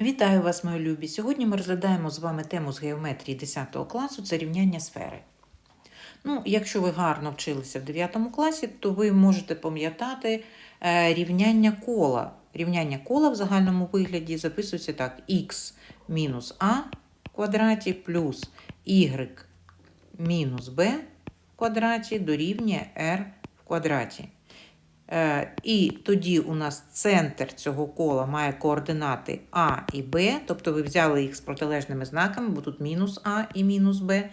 Вітаю вас, мої любі! Сьогодні ми розглядаємо з вами тему з геометрії 10 класу це рівняння сфери. Ну, якщо ви гарно вчилися в 9 класі, то ви можете пам'ятати е, рівняння кола. Рівняння кола в загальному вигляді записується так: х мінус а в квадраті плюс y мінус b в квадраті дорівнює r в квадраті. Е, І тоді у нас центр цього кола має координати А і Б, тобто ви взяли їх з протилежними знаками, бо тут мінус А і мінус Б.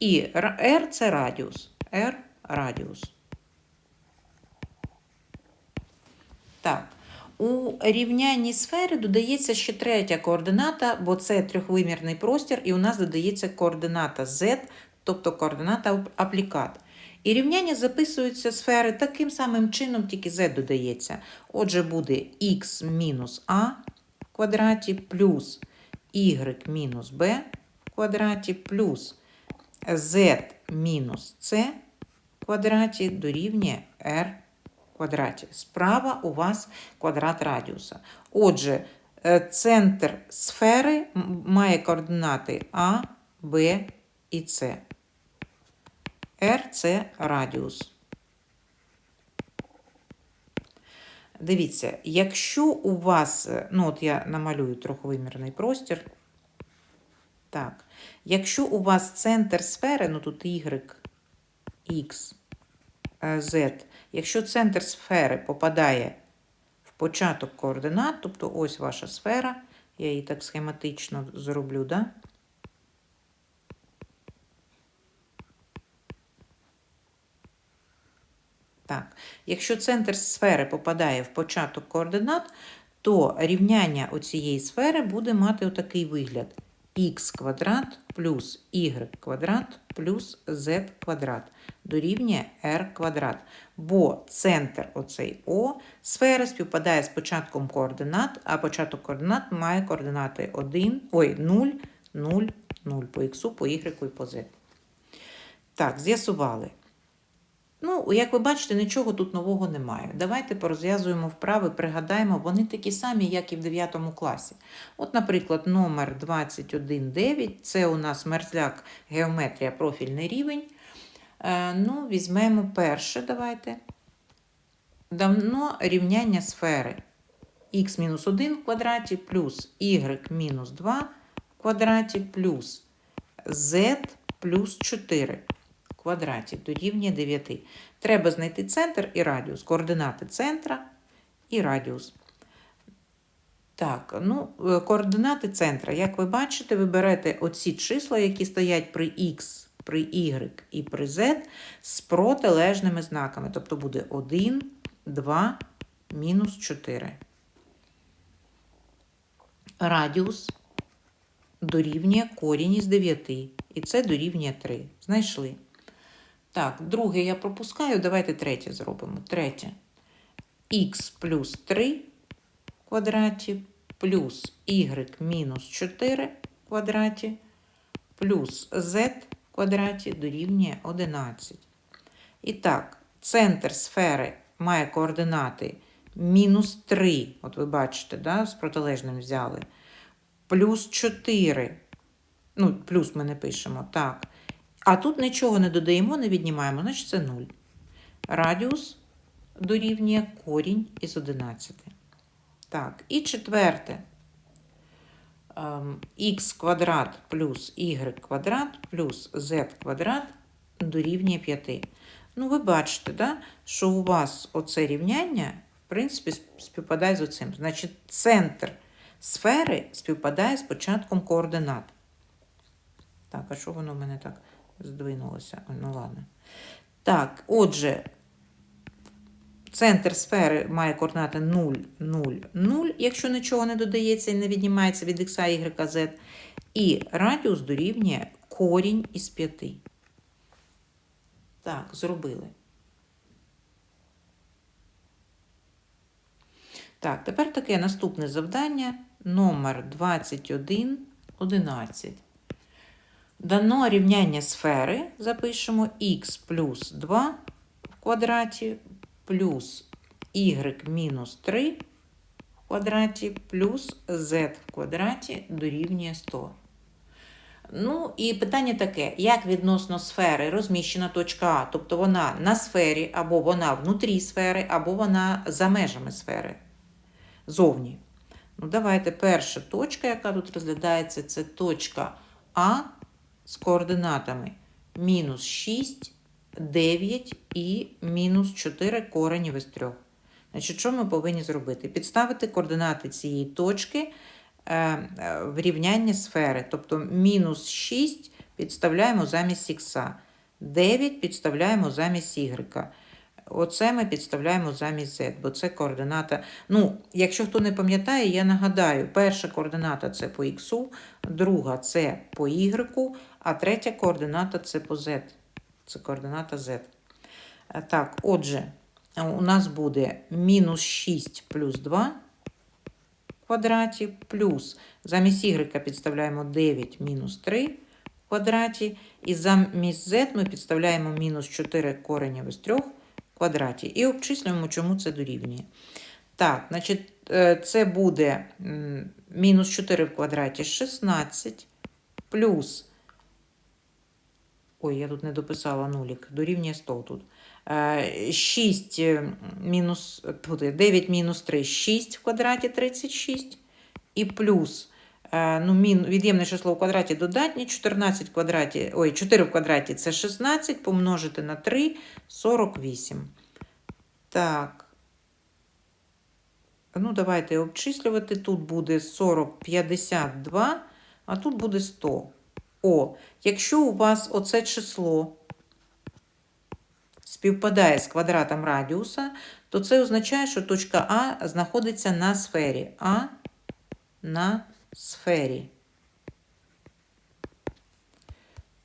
І R це радіус. R радіус. Так. У рівнянні сфери додається ще третя координата, бо це трьохвимірний простір, і у нас додається координата Z, тобто координата аплікат. І рівняння записуються сфери таким самим чином, тільки z додається. Отже, буде х мінус а в квадраті плюс y мінус b в квадраті плюс z мінус c в квадраті дорівнює r в квадраті. Справа у вас квадрат радіуса. Отже, е, центр сфери має координати А, Б і С. R це радіус. Дивіться, якщо у вас, ну от я намалюю трьохвимірний простір. Так, якщо у вас центр сфери, ну тут Y, X, Z, якщо центр сфери попадає в початок координат, тобто ось ваша сфера, я її так схематично зроблю, да? Так, якщо центр сфери попадає в початок координат, то рівняння оцієї сфери буде мати отакий вигляд: х квадрат плюс y квадрат плюс z квадрат дорівнює r квадрат. Бо центр оцей О сфери співпадає з початком координат, а початок координат має координати 1, ой, 0, 0, 0 по х, по y і по z. Так, з'ясували. Ну, як ви бачите, нічого тут нового немає. Давайте порозв'язуємо вправи, пригадаємо, вони такі самі, як і в 9 класі. От, наприклад, номер 21.9 це у нас мерзляк геометрія, профільний рівень. Е, ну, Візьмемо перше, давайте. Давно рівняння сфери х-1 в квадраті плюс y-2 в квадраті плюс z плюс 4 квадраті дорівнює 9. Треба знайти центр і радіус, координати центра і радіус. Так, ну, е, координати центра, як ви бачите, ви берете оці числа, які стоять при Х, при Y і при Z з протилежними знаками. Тобто буде 1, 2, мінус 4. Радіус дорівнює корінь із 9. І це дорівнює 3. Знайшли. Так, друге я пропускаю, давайте третє зробимо. Третє. Х плюс 3 в квадраті плюс y мінус 4 в квадраті плюс z в квадраті дорівнює 11. І так, центр сфери має координати мінус 3, от ви бачите, да, з протилежним взяли, плюс 4. Ну, плюс ми не пишемо, так. А тут нічого не додаємо, не віднімаємо, значить це 0. Радіус дорівнює корінь із 11. Так, і четверте. х квадрат плюс y квадрат плюс z квадрат дорівнює 5. Ну, ви бачите, да, що у вас оце рівняння, в принципі, співпадає з оцим. Значить, центр сфери співпадає з початком координат. Так, а що воно в мене так? Здвинулося. Ну, ладно. Так, отже, центр сфери має координати 0, 0, 0, якщо нічого не додається і не віднімається від х, y, z. І радіус дорівнює корінь із 5. Так, зробили. Так, тепер таке наступне завдання номер 21, 11. Дано рівняння сфери, запишемо х плюс 2 в квадраті плюс y мінус 3 в квадраті плюс z в квадраті дорівнює 100. Ну, і питання таке: як відносно сфери розміщена точка А? Тобто вона на сфері, або вона внутрі сфери, або вона за межами сфери. Зовні. Ну, давайте перша точка, яка тут розглядається, це точка А з координатами мінус 6, 9 і мінус 4 коренів із 3. Значить, що ми повинні зробити? Підставити координати цієї точки е, е, в рівняння сфери. Тобто мінус 6 підставляємо замість х, 9 підставляємо замість y. Оце ми підставляємо замість z, бо це координата. Ну, якщо хто не пам'ятає, я нагадаю, перша координата це по х, друга це по y, а третя координата це по z. Це координата z. Е, Так, отже, у нас буде мінус 6 плюс 2 квадраті, плюс замість y підставляємо 9 мінус 3 в квадраті, і замість z ми підставляємо мінус 4 коренів із 3 в квадраті. І обчислюємо, чому це дорівнює. Так, значить, е, це буде мінус 4 в квадраті 16, плюс, ой, я тут не дописала нулік, дорівнює 100 тут. Е, 6 е, мінус, туди, 9 мінус 3, 6 в квадраті 36, і плюс, е, ну, від'ємне число в квадраті додатнє, 14 в квадраті, ой, 4 в квадраті це 16, помножити на 3, 48. Так. Ну, давайте обчислювати. Тут буде 40, 52, а тут буде 100. О, якщо у вас оце число співпадає з квадратом радіуса, то це означає, що точка А знаходиться на сфері. А на сфері.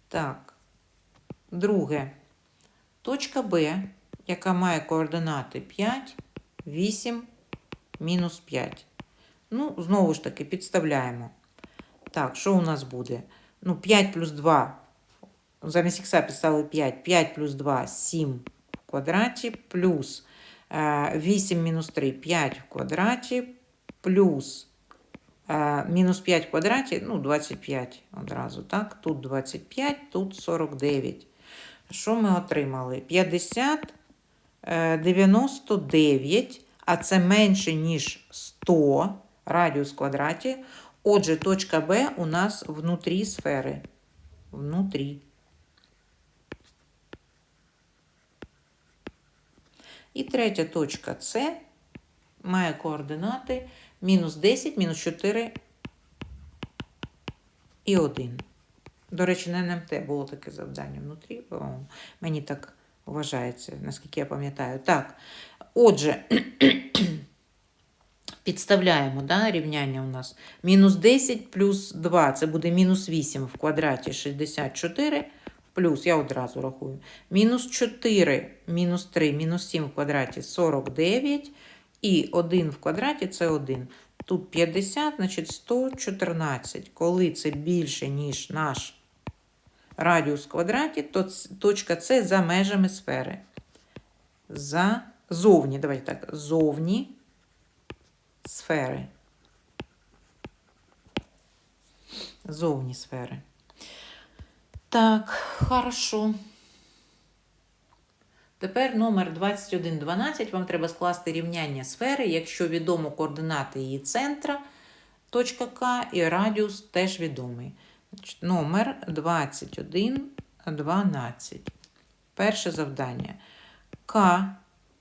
Так. Друге. Точка Б, яка має координати 5, 8, мінус 5. Ну, знову ж таки, підставляємо. Так, що у нас буде? Ну, 5 плюс 2. Замість х підставили 5. 5 плюс 2 7 в квадраті, плюс е, 8 мінус 3 5 в квадраті, плюс е, мінус 5 в квадраті, ну, 25 одразу. так? Тут 25, тут 49. Що ми отримали? 50, е, 99, а це менше, ніж 100 радіус в квадраті. Отже, точка Б у нас внутрі сфери. Внутрі. І третя точка С має координати мінус 10, мінус 4 і 1. До речі, на НМТ було таке завдання внутрі. О, мені так вважається, наскільки я пам'ятаю. Так, отже, підставляємо да, рівняння у нас. Мінус 10 плюс 2, це буде мінус 8 в квадраті 64, плюс, я одразу рахую, мінус 4, мінус 3, мінус 7 в квадраті 49, і 1 в квадраті це 1. Тут 50, значить 114. Коли це більше, ніж наш радіус в квадраті, то точка С за межами сфери. За зовні, давайте так, зовні сфери. Зовні сфери. Так, хорошо. Тепер номер 2112. Вам треба скласти рівняння сфери, якщо відомо координати її центра, точка К, і радіус теж відомий. Номер 2112. Перше завдання. К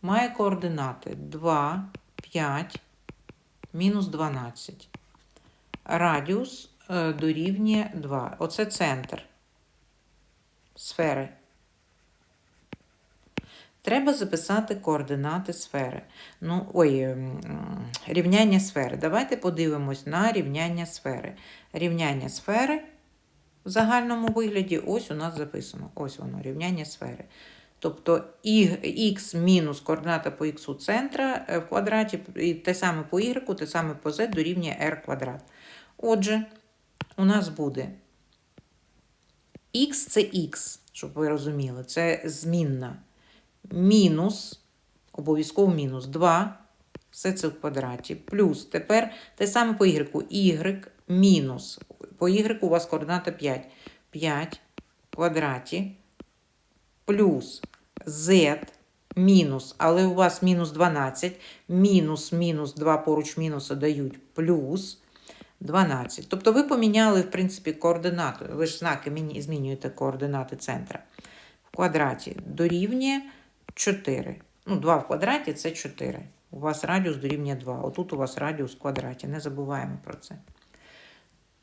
має координати 2, 5, мінус 12. Радіус е, дорівнює 2. Оце центр сфери. Треба записати координати сфери. Ну, ой, рівняння сфери. Давайте подивимось на рівняння сфери. Рівняння сфери в загальному вигляді ось у нас записано. Ось воно, рівняння сфери. Тобто х мінус координата по х центра е, в квадраті, і те саме по y, те саме по z дорівнює r квадрат. Отже, у нас буде х це х, щоб ви розуміли, це змінна. Мінус, обов'язково мінус 2, Все це в квадраті. Плюс тепер те саме по y. y мінус. По y у вас координата 5. 5 в квадраті плюс z мінус, але у вас мінус 12, мінус, мінус, 2 поруч мінуса дають плюс 12. Тобто ви поміняли, в принципі, координати. Ви ж знаки змінюєте координати центра. В квадраті дорівнює 4. Ну, 2 в квадраті це 4. У вас радіус дорівнює 2. Отут у вас радіус в квадраті. Не забуваємо про це.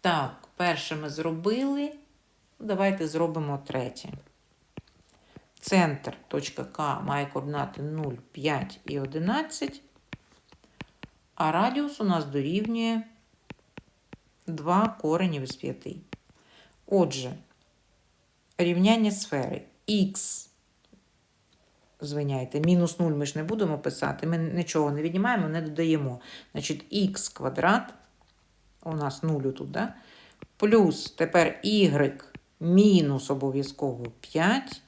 Так, перше ми зробили. Давайте зробимо третє. Центр точка К має координати 0, 5 і 11. А радіус у нас дорівнює 2 коренів із 5. Отже, рівняння сфери х, звиняйте, мінус 0 ми ж не будемо писати, ми нічого не віднімаємо, не додаємо. Значить, х квадрат, у нас 0 тут, да? плюс тепер y мінус обов'язково 5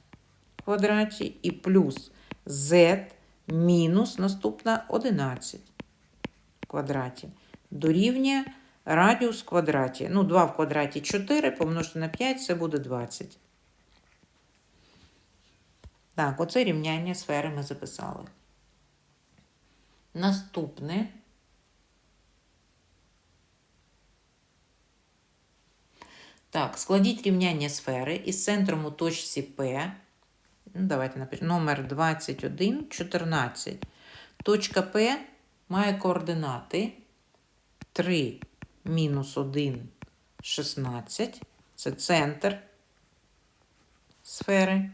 квадраті і плюс z мінус наступна 11 в квадраті. Дорівнює радіус в квадраті. Ну, 2 в квадраті 4 помножити на 5 це буде 20. Так, оце рівняння сфери ми записали. Наступне. Так, складіть рівняння сфери із центром у точці P. Ну, давайте напишемо. Номер 21, 14. Точка P має координати 3 мінус 1, 16. Це центр сфери.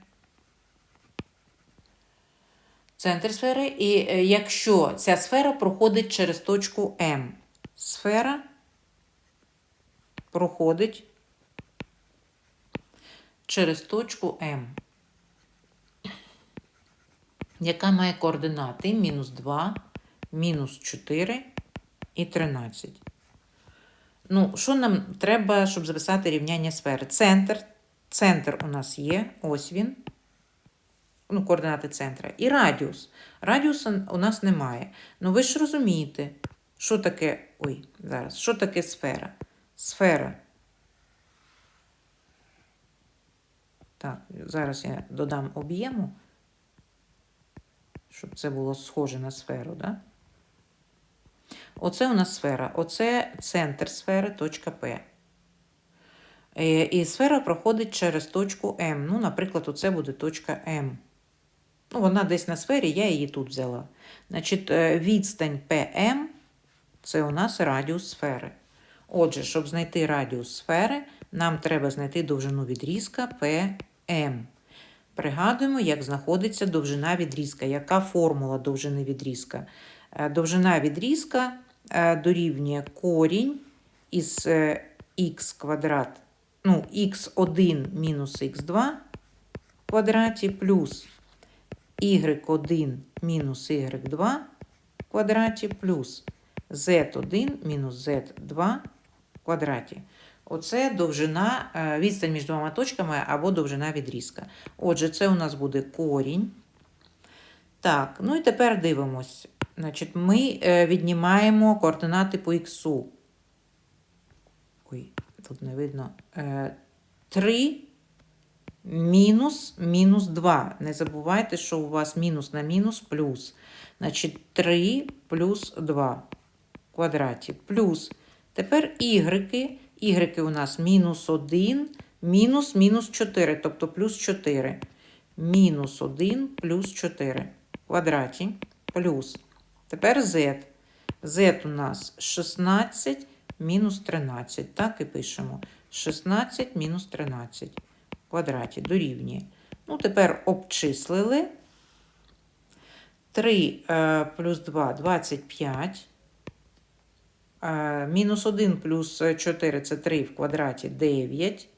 Центр сфери. І е, якщо ця сфера проходить через точку М, сфера проходить через точку М, яка має координати мінус 2, мінус 4 і 13. Ну, що нам треба, щоб записати рівняння сфери? Центр. Центр у нас є, ось він. Ну, координати центра. І радіус. Радіуса у нас немає. Ну, ви ж розумієте, що таке. Ой, зараз, що таке сфера? Сфера. Так, зараз я додам об'єму, щоб це було схоже на сферу, да? Оце у нас сфера. Оце центр сфери, точка П. Е, І сфера проходить через точку М. Ну, наприклад, оце буде точка М. Ну, вона десь на сфері, я її тут взяла. Значить, е, відстань ПМ це у нас радіус сфери. Отже, щоб знайти радіус сфери, нам треба знайти довжину відрізка ПМ. Пригадуємо, як знаходиться довжина відрізка. Яка формула довжини відрізка? Е, Довжина відрізка е, дорівнює корінь із х квадрат, ну, х1 мінус х2 в квадраті плюс y1 мінус y2 в квадраті плюс z1 мінус z2 в квадраті. Оце довжина, е, відстань між двома точками або довжина відрізка. Отже, це у нас буде корінь. Так, ну і тепер дивимось. Значить, ми е, віднімаємо координати по х. Ой, тут не видно. 3 мінус мінус 2. Не забувайте, що у вас мінус на мінус плюс. Значить, 3 плюс 2 квадраті. Плюс. Тепер y. Y у нас мінус 1, мінус мінус 4, тобто плюс 4. Мінус 1 плюс 4 в квадраті. Плюс. Тепер z. z у нас 16 мінус 13. Так і пишемо. 16 мінус 13 в квадраті дорівнює. Ну, тепер обчислили. 3 е, плюс 2 25. Е, мінус 1 плюс 4 це 3 в квадраті 9.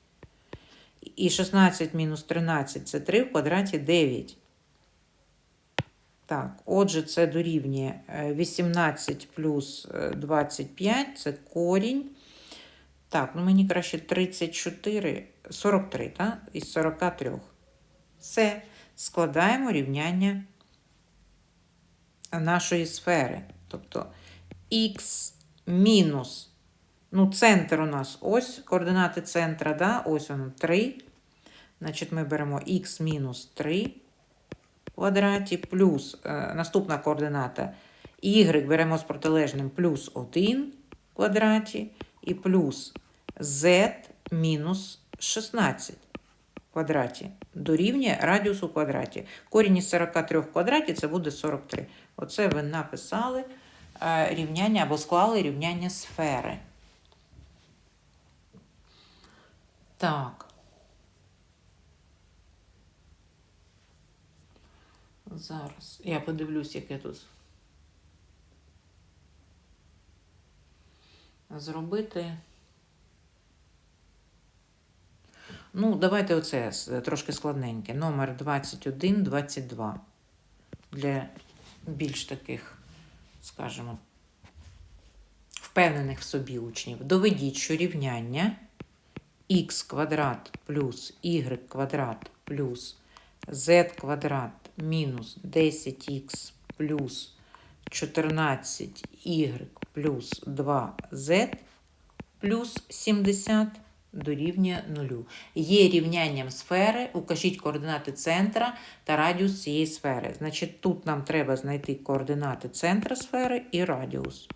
І 16 мінус 13 це 3 в квадраті 9. Так, отже, це дорівнює е, 18 плюс е, 25 це корінь. Так, ну мені краще 34, 43, так? Із 43. Все, складаємо рівняння нашої сфери. Тобто х мінус, ну, центр у нас ось, координати центра, да? ось воно 3. Значить, ми беремо х мінус 3 в квадраті плюс е, наступна координата y беремо з протилежним плюс 1 в квадраті і плюс z мінус 16 в квадраті дорівнює радіусу в квадраті. Корінь із 43 в квадраті це буде 43. Оце ви написали рівняння або склали рівняння сфери. Так. Зараз я подивлюсь, яке тут зробити. Ну, давайте оце трошки складненьке. Номер 2122. Для більш таких, скажімо, впевнених в собі учнів. Доведіть, що рівняння х квадрат плюс y квадрат плюс z квадрат мінус 10х плюс 14y плюс 2z плюс 70 дорівнює нулю. Є рівнянням сфери, укажіть координати центра та радіус цієї сфери. Значить, тут нам треба знайти координати центра сфери і радіус.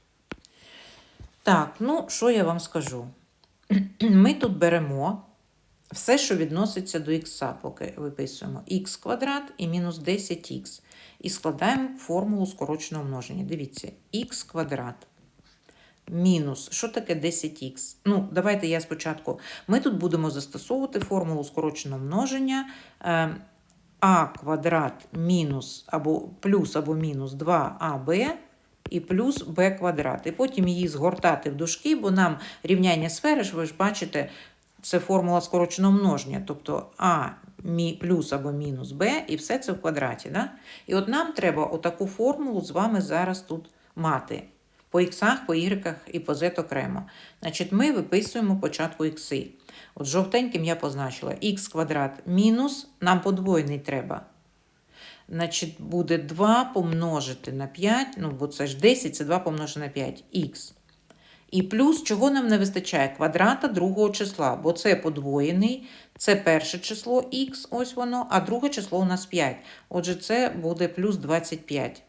Так, ну що я вам скажу? Ми тут беремо все, що відноситься до х, поки виписуємо х квадрат і мінус 10х. І складаємо формулу скороченого множення. Дивіться, х квадрат мінус. Що таке 10х? Ну, давайте я спочатку. Ми тут будемо застосовувати формулу скороченого множення е, а квадрат мінус або плюс або мінус 2аб і плюс b квадрат. І потім її згортати в дужки, бо нам рівняння сфери, ж ви ж бачите, це формула скороченого множення, тобто а плюс або мінус b, і все це в квадраті. Да? І от нам треба отаку формулу з вами зараз тут мати. По іксах, по ігреках і по z окремо. Значить, ми виписуємо початку ікси. От жовтеньким я позначила х квадрат мінус, нам подвоєний треба. Значить, буде 2 помножити на 5, ну, бо це ж 10, це 2 помножити на 5, х. І плюс, чого нам не вистачає? Квадрата другого числа, бо це подвоєний, це перше число х, ось воно, а друге число у нас 5. Отже, це буде плюс 25.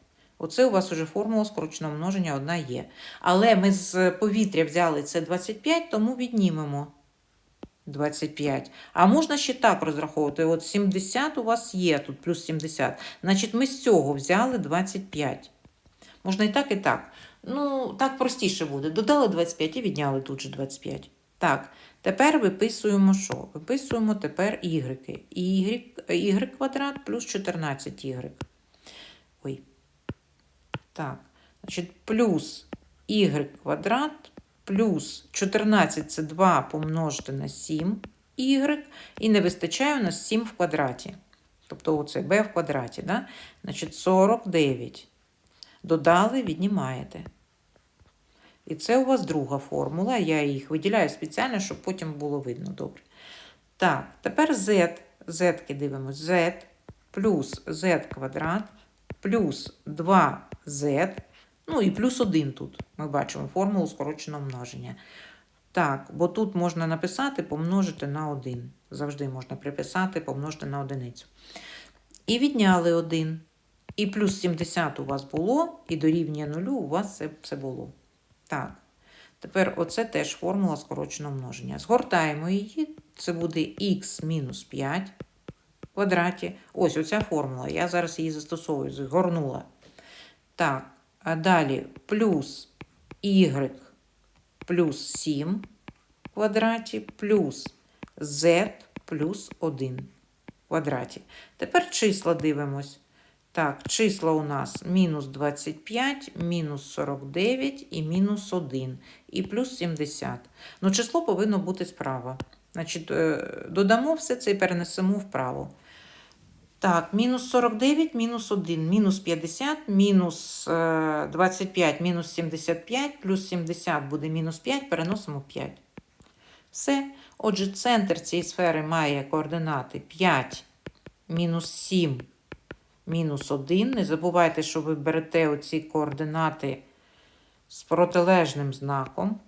Оце у вас уже формула скороченого множення одна є. Але ми з повітря взяли це 25, тому віднімемо 25. А можна ще так розраховувати. От 70 у вас є, тут плюс 70. Значить, ми з цього взяли 25. Можна і так, і так. Ну, так простіше буде. Додали 25 і відняли тут же 25. Так, тепер виписуємо що? Виписуємо тепер. Y, y квадрат плюс 14y. Ой. Так, значить, плюс y квадрат плюс 14 це 2 помножити на 7 y, і не вистачає у нас 7 в квадраті. Тобто оце b в квадраті. Да? Значить, 49. Додали, віднімаєте. І це у вас друга формула. Я їх виділяю спеціально, щоб потім було видно добре. Так, тепер z. z дивимось. z плюс z квадрат плюс 2z. Ну і плюс 1 тут. Ми бачимо формулу скороченого множення. Так, бо тут можна написати помножити на 1. Завжди можна приписати, помножити на одиницю. І відняли 1. І плюс 70 у вас було, і дорівнює 0 у вас це, це було. Так. Тепер оце теж формула скороченого множення. Згортаємо її. Це буде х мінус 5 в квадраті. Ось оця формула. Я зараз її застосовую, згорнула. Так, а далі плюс y плюс 7 в квадраті плюс z плюс 1 в квадраті. Тепер числа дивимось. Так, числа у нас мінус 25, мінус 49 і мінус 1, і плюс 70. Ну, число повинно бути справа. Значить, е, додамо все це і перенесемо вправо. Так, мінус 49, мінус 1, мінус 50, мінус е, 25, мінус 75, плюс 70 буде мінус 5, переносимо 5. Все. Отже, центр цієї сфери має координати 5, мінус 7, мінус 1. Не забувайте, що ви берете оці координати з протилежним знаком.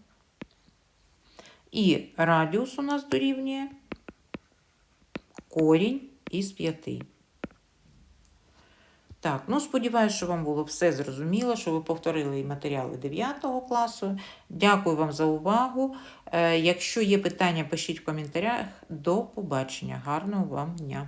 І радіус у нас дорівнює корінь із 5. Так, ну сподіваюся, що вам було все зрозуміло, що ви повторили матеріали 9 класу. Дякую вам за увагу. Е, Якщо є питання, пишіть в коментарях. До побачення. Гарного вам дня!